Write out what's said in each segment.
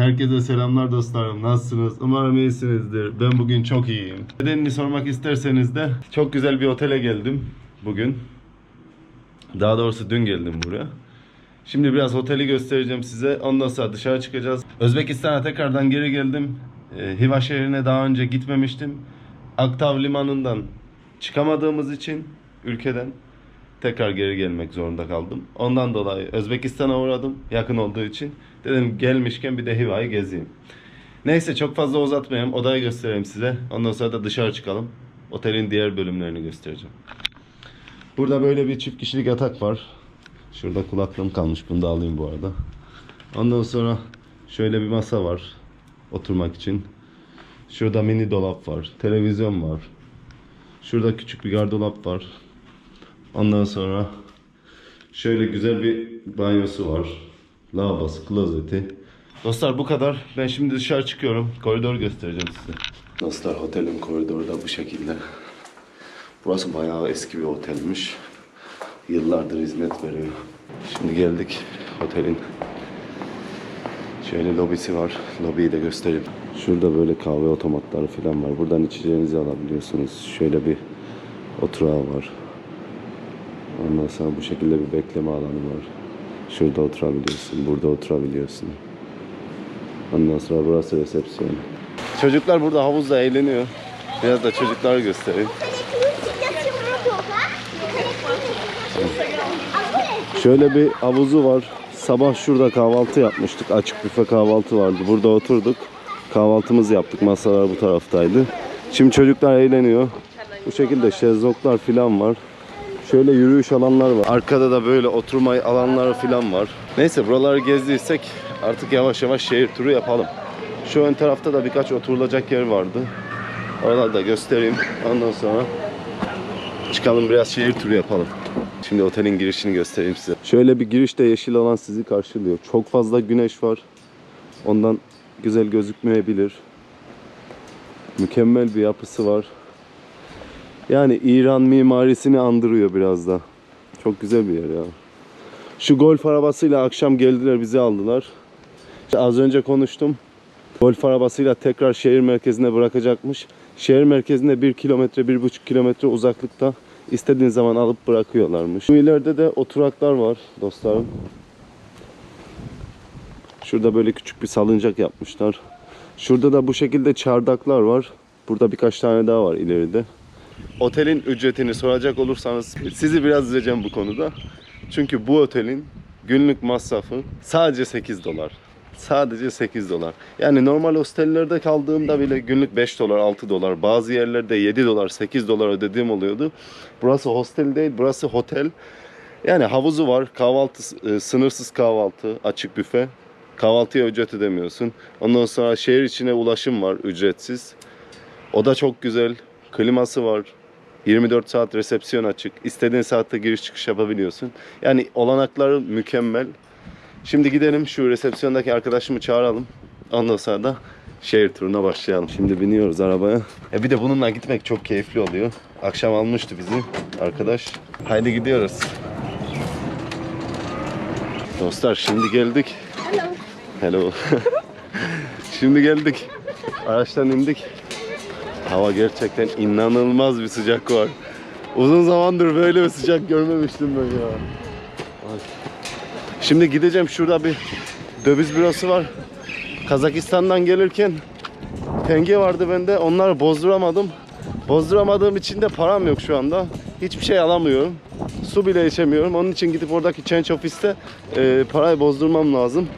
Herkese selamlar dostlarım. Nasılsınız? Umarım iyisinizdir. Ben bugün çok iyiyim. Nedenini sormak isterseniz de çok güzel bir otele geldim bugün. Daha doğrusu dün geldim buraya. Şimdi biraz oteli göstereceğim size. Ondan sonra dışarı çıkacağız. Özbekistan'a tekrardan geri geldim. Ee, Hiva şehrine daha önce gitmemiştim. Aktav limanından çıkamadığımız için ülkeden tekrar geri gelmek zorunda kaldım. Ondan dolayı Özbekistan'a uğradım yakın olduğu için. Dedim gelmişken bir de Hiva'yı gezeyim. Neyse çok fazla uzatmayayım. Odayı göstereyim size. Ondan sonra da dışarı çıkalım. Otelin diğer bölümlerini göstereceğim. Burada böyle bir çift kişilik yatak var. Şurada kulaklığım kalmış. Bunu da alayım bu arada. Ondan sonra şöyle bir masa var. Oturmak için. Şurada mini dolap var. Televizyon var. Şurada küçük bir gardırop var. Ondan sonra şöyle güzel bir banyosu var. Lavabosu, klozeti. Dostlar bu kadar. Ben şimdi dışarı çıkıyorum. Koridor göstereceğim size. Dostlar otelin koridoru da bu şekilde. Burası bayağı eski bir otelmiş. Yıllardır hizmet veriyor. Şimdi geldik otelin. Şöyle lobisi var. Lobiyi de göstereyim. Şurada böyle kahve otomatları falan var. Buradan içeceğinizi alabiliyorsunuz. Şöyle bir oturağı var. Ondan sonra bu şekilde bir bekleme alanı var. Şurada oturabiliyorsun, burada oturabiliyorsun. Ondan sonra burası resepsiyon. Çocuklar burada havuzda eğleniyor. Biraz da çocukları göstereyim. Şöyle bir havuzu var. Sabah şurada kahvaltı yapmıştık. Açık büfe kahvaltı vardı. Burada oturduk. Kahvaltımızı yaptık. Masalar bu taraftaydı. Şimdi çocuklar eğleniyor. Bu şekilde şezlonglar falan var. Şöyle yürüyüş alanlar var. Arkada da böyle oturma alanları falan var. Neyse buraları gezdiysek artık yavaş yavaş şehir turu yapalım. Şu ön tarafta da birkaç oturulacak yer vardı. Oraları da göstereyim. Ondan sonra çıkalım biraz şehir turu yapalım. Şimdi otelin girişini göstereyim size. Şöyle bir girişte yeşil alan sizi karşılıyor. Çok fazla güneş var. Ondan güzel gözükmeyebilir. Mükemmel bir yapısı var. Yani İran mimarisini andırıyor biraz da. Çok güzel bir yer ya. Şu golf arabasıyla akşam geldiler bizi aldılar. İşte az önce konuştum. Golf arabasıyla tekrar şehir merkezine bırakacakmış. Şehir merkezinde 1 kilometre, 1,5 kilometre uzaklıkta istediğin zaman alıp bırakıyorlarmış. Bu ileride de oturaklar var dostlarım. Şurada böyle küçük bir salıncak yapmışlar. Şurada da bu şekilde çardaklar var. Burada birkaç tane daha var ileride. Otelin ücretini soracak olursanız sizi biraz üzeceğim bu konuda. Çünkü bu otelin günlük masrafı sadece 8 dolar. Sadece 8 dolar. Yani normal hostellerde kaldığımda bile günlük 5 dolar, 6 dolar, bazı yerlerde 7 dolar, 8 dolar ödediğim oluyordu. Burası hostel değil, burası otel. Yani havuzu var, kahvaltı, e, sınırsız kahvaltı, açık büfe. Kahvaltıya ücret ödemiyorsun. Ondan sonra şehir içine ulaşım var ücretsiz. O da çok güzel. Kliması var. 24 saat resepsiyon açık. İstediğin saatte giriş çıkış yapabiliyorsun. Yani olanakları mükemmel. Şimdi gidelim şu resepsiyondaki arkadaşımı çağıralım. Ondan sonra da şehir turuna başlayalım. Şimdi biniyoruz arabaya. E bir de bununla gitmek çok keyifli oluyor. Akşam almıştı bizi arkadaş. Haydi gidiyoruz. Dostlar şimdi geldik. Hello. Hello. şimdi geldik. Araçtan indik. Hava gerçekten inanılmaz bir sıcak var. Uzun zamandır böyle bir sıcak görmemiştim ben ya. Ay. Şimdi gideceğim şurada bir döviz bürosu var. Kazakistan'dan gelirken tenge vardı bende. Onları bozduramadım. Bozduramadığım için de param yok şu anda. Hiçbir şey alamıyorum. Su bile içemiyorum. Onun için gidip oradaki change ofiste e, parayı bozdurmam lazım.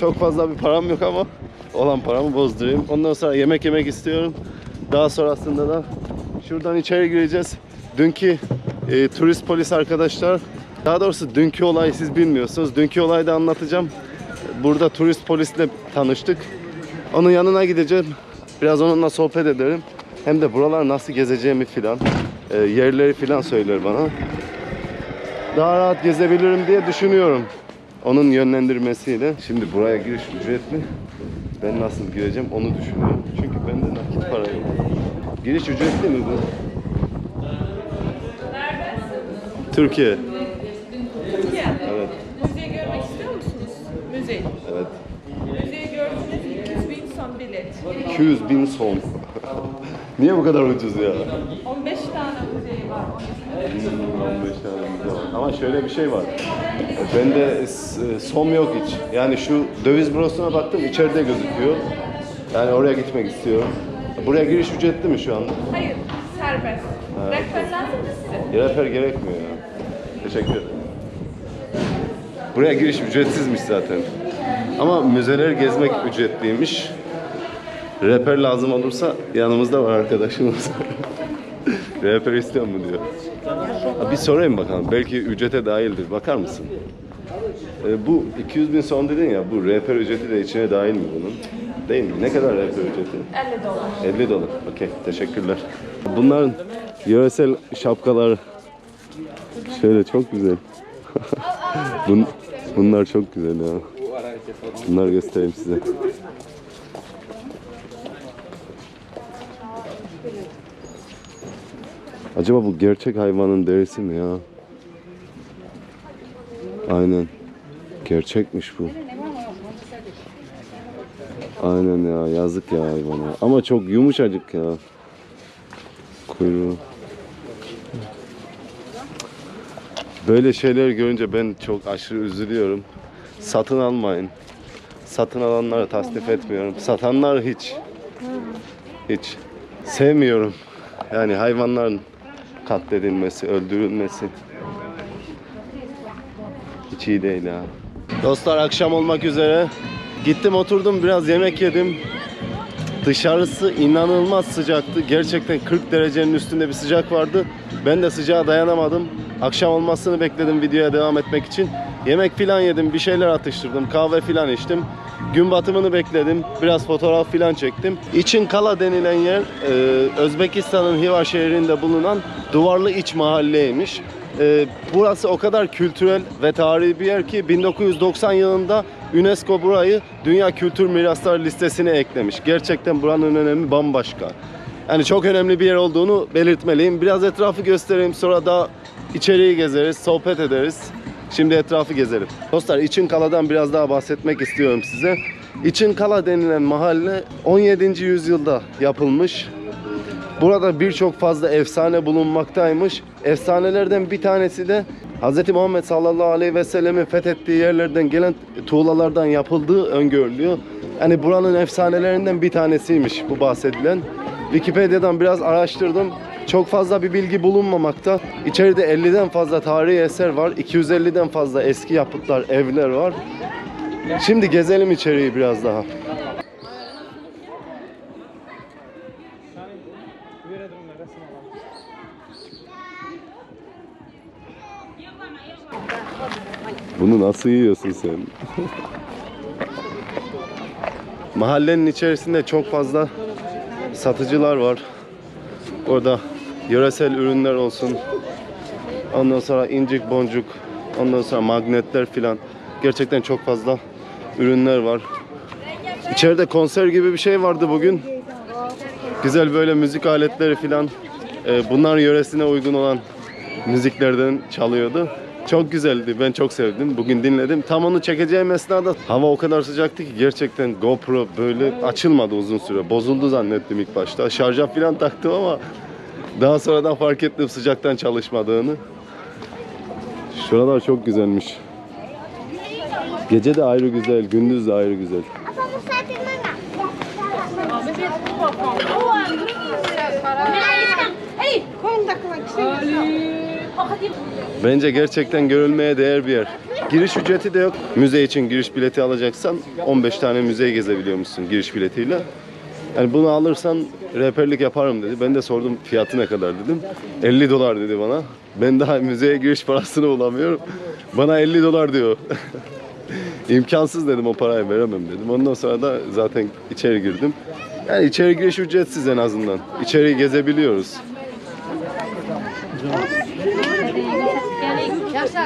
Çok fazla bir param yok ama olan paramı bozdurayım. Ondan sonra yemek yemek istiyorum. Daha sonrasında da şuradan içeri gireceğiz. Dünkü e, turist polis arkadaşlar, daha doğrusu dünkü olayı siz bilmiyorsunuz. Dünkü olayı da anlatacağım. Burada turist polisle tanıştık. Onun yanına gideceğim. Biraz onunla sohbet ederim. Hem de buralar nasıl gezeceğimi filan, e, yerleri filan söyler bana. Daha rahat gezebilirim diye düşünüyorum. Onun yönlendirmesiyle. Şimdi buraya giriş ücretli. Ben nasıl gireceğim onu düşünüyorum. Çünkü bende nakit para yok. Giriş ücretli mi bu? Türkiye. Türkiye. Evet. Müzeyi görmek istiyor musunuz? Müzeyi. Evet. Müzeyi görmek bilet. 200 bin son. Niye bu kadar ucuz ya? 15 tane müzeyi var. Onun için. 15 tane müze var. Ama şöyle bir şey var. Bende s- som yok hiç. Yani şu döviz bürosuna baktım içeride gözüküyor. Yani oraya gitmek istiyorum. Buraya giriş ücretli mi şu anda? Hayır, serbest. Rehber lazım mı size? Rehber gerekmiyor ya. Teşekkür ederim. Buraya giriş ücretsizmiş zaten. Ama müzeler gezmek ücretliymiş. Rehber lazım olursa yanımızda var arkadaşımız. Rehber istiyor mu diyor. Bir sorayım bakalım. Belki ücrete dahildir. Bakar mısın? E, bu 200 bin son dedin ya. Bu rehber ücreti de içine dahil mi bunun? Değil mi? Ne kadar rehber ücreti? 50 dolar. 50 dolar. Okey. Teşekkürler. Bunların yöresel şapkalar şöyle çok güzel. Bun, bunlar çok güzel ya. Bunları göstereyim size. Acaba bu gerçek hayvanın derisi mi ya? Aynen. Gerçekmiş bu. Aynen ya yazık ya hayvana. Ama çok yumuşacık ya. Kuyruğu. Böyle şeyler görünce ben çok aşırı üzülüyorum. Satın almayın. Satın alanları tasnif etmiyorum. Satanlar hiç. Hiç. Sevmiyorum. Yani hayvanların katledilmesi, öldürülmesi. Hiç iyi değil ya. Dostlar akşam olmak üzere. Gittim oturdum biraz yemek yedim. Dışarısı inanılmaz sıcaktı. Gerçekten 40 derecenin üstünde bir sıcak vardı. Ben de sıcağa dayanamadım. Akşam olmasını bekledim videoya devam etmek için. Yemek filan yedim, bir şeyler atıştırdım, kahve filan içtim. Gün batımını bekledim, biraz fotoğraf filan çektim. İçin Kala denilen yer e, Özbekistan'ın Hiva şehrinde bulunan duvarlı iç mahalleymiş. E, burası o kadar kültürel ve tarihi bir yer ki 1990 yılında UNESCO burayı Dünya Kültür Mirasları listesine eklemiş. Gerçekten buranın önemi bambaşka. Yani çok önemli bir yer olduğunu belirtmeliyim. Biraz etrafı göstereyim sonra da içeriği gezeriz, sohbet ederiz. Şimdi etrafı gezelim. Dostlar İçin Kala'dan biraz daha bahsetmek istiyorum size. İçin Kala denilen mahalle 17. yüzyılda yapılmış. Burada birçok fazla efsane bulunmaktaymış. Efsanelerden bir tanesi de Hz. Muhammed sallallahu aleyhi ve sellemin fethettiği yerlerden gelen tuğlalardan yapıldığı öngörülüyor. Yani buranın efsanelerinden bir tanesiymiş bu bahsedilen. Wikipedia'dan biraz araştırdım. Çok fazla bir bilgi bulunmamakta. İçeride 50'den fazla tarihi eser var. 250'den fazla eski yapıtlar, evler var. Şimdi gezelim içeriği biraz daha. Bunu nasıl yiyorsun sen? Mahallenin içerisinde çok fazla satıcılar var. Orada yöresel ürünler olsun. Ondan sonra incik boncuk, ondan sonra magnetler filan. Gerçekten çok fazla ürünler var. İçeride konser gibi bir şey vardı bugün. Güzel böyle müzik aletleri filan. Ee, bunlar yöresine uygun olan müziklerden çalıyordu. Çok güzeldi. Ben çok sevdim. Bugün dinledim. Tam onu çekeceğim esnada hava o kadar sıcaktı ki gerçekten GoPro böyle açılmadı uzun süre. Bozuldu zannettim ilk başta. Şarja falan taktım ama daha sonradan fark ettim sıcaktan çalışmadığını. Şuralar çok güzelmiş. Gece de ayrı güzel, gündüz de ayrı güzel. Bence gerçekten görülmeye değer bir yer. Giriş ücreti de yok. Müze için giriş bileti alacaksan 15 tane müzeyi gezebiliyormuşsun giriş biletiyle. Yani bunu alırsan rehberlik yaparım dedi. Ben de sordum fiyatı ne kadar dedim. 50 dolar dedi bana. Ben daha müzeye giriş parasını bulamıyorum. Bana 50 dolar diyor. İmkansız dedim o parayı veremem dedim. Ondan sonra da zaten içeri girdim. Yani içeri giriş ücretsiz en azından. İçeriği gezebiliyoruz.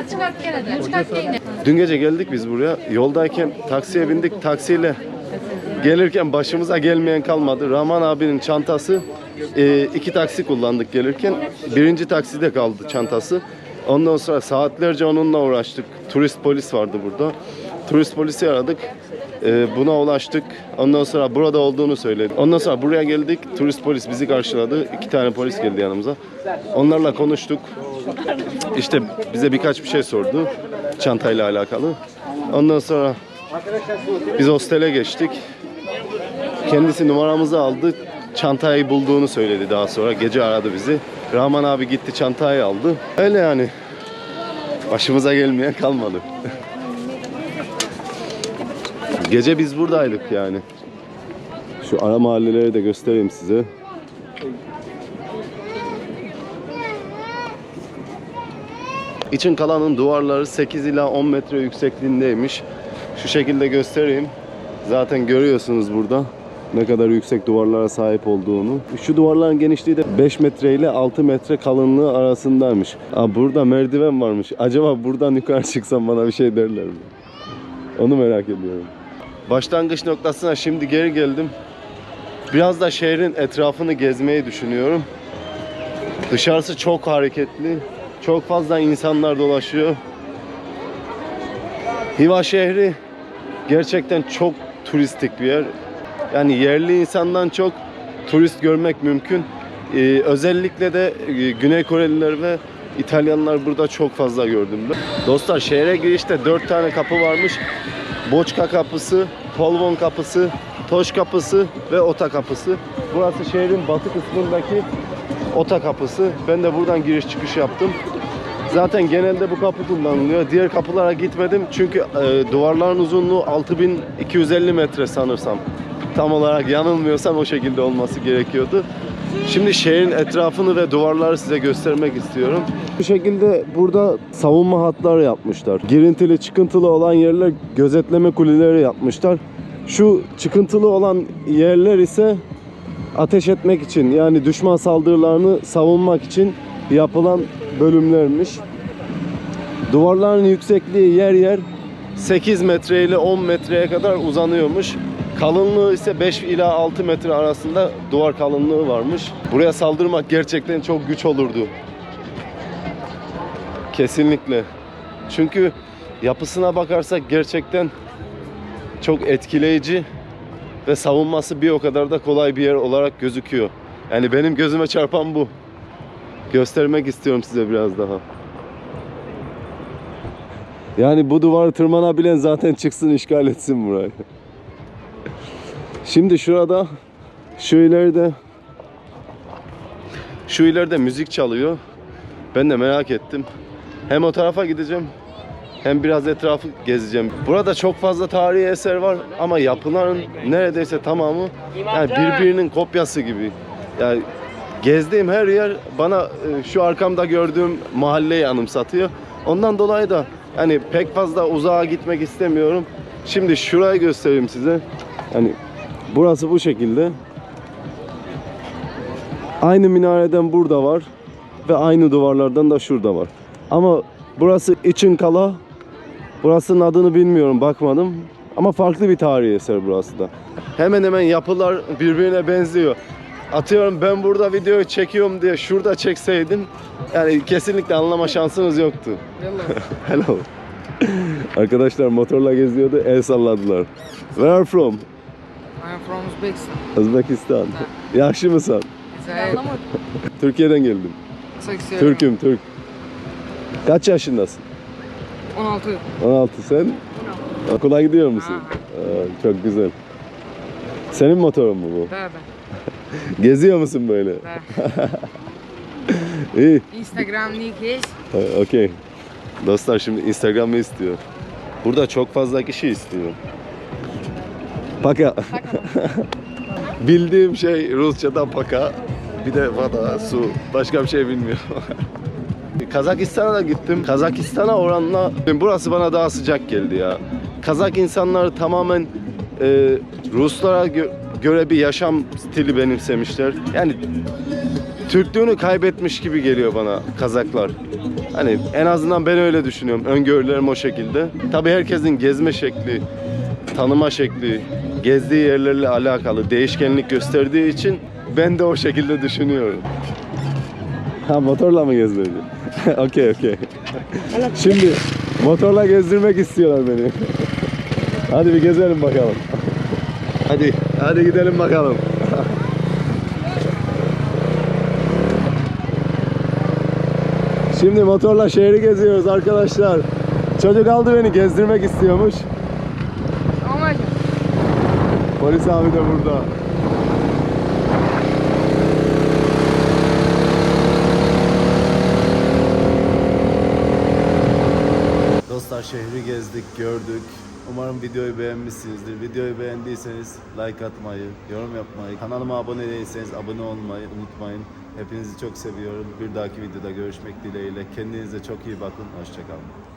Yaşar çıkart gene de çıkart gene. Dün gece geldik biz buraya. Yoldayken taksiye bindik. Taksiyle gelirken başımıza gelmeyen kalmadı. Rahman abinin çantası e, iki taksi kullandık gelirken. Birinci takside kaldı çantası. Ondan sonra saatlerce onunla uğraştık. Turist polis vardı burada. Turist polisi aradık. Ee, buna ulaştık. Ondan sonra burada olduğunu söyledi. Ondan sonra buraya geldik. Turist polis bizi karşıladı. İki tane polis geldi yanımıza. Onlarla konuştuk. İşte bize birkaç bir şey sordu. Çantayla alakalı. Ondan sonra biz hostele geçtik. Kendisi numaramızı aldı. Çantayı bulduğunu söyledi daha sonra. Gece aradı bizi. Rahman abi gitti çantayı aldı. Öyle yani. Başımıza gelmeyen kalmadı. Gece biz buradaydık yani. Şu ara mahalleleri de göstereyim size. İçin kalanın duvarları 8 ila 10 metre yüksekliğindeymiş. Şu şekilde göstereyim. Zaten görüyorsunuz burada ne kadar yüksek duvarlara sahip olduğunu. Şu duvarların genişliği de 5 metre ile 6 metre kalınlığı arasındaymış. Aa, burada merdiven varmış. Acaba buradan yukarı çıksam bana bir şey derler mi? Onu merak ediyorum. Başlangıç noktasına şimdi geri geldim. Biraz da şehrin etrafını gezmeyi düşünüyorum. Dışarısı çok hareketli. Çok fazla insanlar dolaşıyor. Hiva şehri gerçekten çok turistik bir yer. Yani yerli insandan çok turist görmek mümkün. Ee, özellikle de e, Güney Koreliler ve İtalyanlar burada çok fazla gördüm. Dostlar şehre girişte 4 tane kapı varmış. Boçka kapısı, Polvon kapısı, Toş kapısı ve Ota kapısı. Burası şehrin batı kısmındaki Ota kapısı. Ben de buradan giriş çıkış yaptım. Zaten genelde bu kapı kullanılıyor. Diğer kapılara gitmedim çünkü e, duvarların uzunluğu 6250 metre sanırsam. Tam olarak yanılmıyorsam o şekilde olması gerekiyordu. Şimdi şehrin etrafını ve duvarları size göstermek istiyorum. Bu şekilde burada savunma hatları yapmışlar. Girintili, çıkıntılı olan yerler gözetleme kuleleri yapmışlar. Şu çıkıntılı olan yerler ise ateş etmek için yani düşman saldırılarını savunmak için yapılan bölümlermiş. Duvarların yüksekliği yer yer 8 metre ile 10 metreye kadar uzanıyormuş. Kalınlığı ise 5 ila 6 metre arasında duvar kalınlığı varmış. Buraya saldırmak gerçekten çok güç olurdu. Kesinlikle. Çünkü yapısına bakarsak gerçekten çok etkileyici ve savunması bir o kadar da kolay bir yer olarak gözüküyor. Yani benim gözüme çarpan bu. Göstermek istiyorum size biraz daha. Yani bu duvarı tırmanabilen zaten çıksın işgal etsin burayı. Şimdi şurada şu ileride şu ileride müzik çalıyor. Ben de merak ettim. Hem o tarafa gideceğim hem biraz etrafı gezeceğim. Burada çok fazla tarihi eser var ama yapıların neredeyse tamamı yani birbirinin kopyası gibi. Yani gezdiğim her yer bana e, şu arkamda gördüğüm mahalleyi anımsatıyor. Ondan dolayı da hani pek fazla uzağa gitmek istemiyorum. Şimdi şurayı göstereyim size. Hani burası bu şekilde. Aynı minareden burada var ve aynı duvarlardan da şurada var. Ama burası için kala. Burasının adını bilmiyorum bakmadım. Ama farklı bir tarihi eser burası da. Hemen hemen yapılar birbirine benziyor. Atıyorum ben burada video çekiyorum diye şurada çekseydim yani kesinlikle anlama şansınız yoktu. Hello. Arkadaşlar motorla geziyordu el salladılar. Where are from? I am from Uzbekistan. Özbekistan. Yaxşı mısın? Say, Türkiye'den geldim. Türk'üm Türk. Kaç yaşındasın? 16. 16 sen? Okula gidiyor musun? Aa, çok güzel. Senin motorun mu bu? Da, Geziyor musun böyle? da. İyi. Instagram is Ha, Okey. Dostlar şimdi Instagram'ı istiyor. Burada çok fazla kişi istiyor. Paka. Bildiğim şey Rusça'da paka. Bir de vada, su. Başka bir şey bilmiyorum. Kazakistan'a da gittim. Kazakistan'a oranla burası bana daha sıcak geldi ya. Kazak insanları tamamen e, Ruslara gö- göre bir yaşam stili benimsemişler. Yani Türklüğünü kaybetmiş gibi geliyor bana Kazaklar. Hani en azından ben öyle düşünüyorum. Öngörülerim o şekilde. Tabii herkesin gezme şekli, tanıma şekli, gezdiği yerlerle alakalı değişkenlik gösterdiği için ben de o şekilde düşünüyorum. Ha motorla mı gezmedi? okey okey. Şimdi motorla gezdirmek istiyorlar beni. Hadi bir gezelim bakalım. Hadi, hadi gidelim bakalım. Şimdi motorla şehri geziyoruz arkadaşlar. Çocuk aldı beni gezdirmek istiyormuş. Polis abi de burada. Dostlar şehri gezdik, gördük. Umarım videoyu beğenmişsinizdir. Videoyu beğendiyseniz like atmayı, yorum yapmayı, kanalıma abone değilseniz abone olmayı unutmayın. Hepinizi çok seviyorum. Bir dahaki videoda görüşmek dileğiyle. Kendinize çok iyi bakın. Hoşçakalın.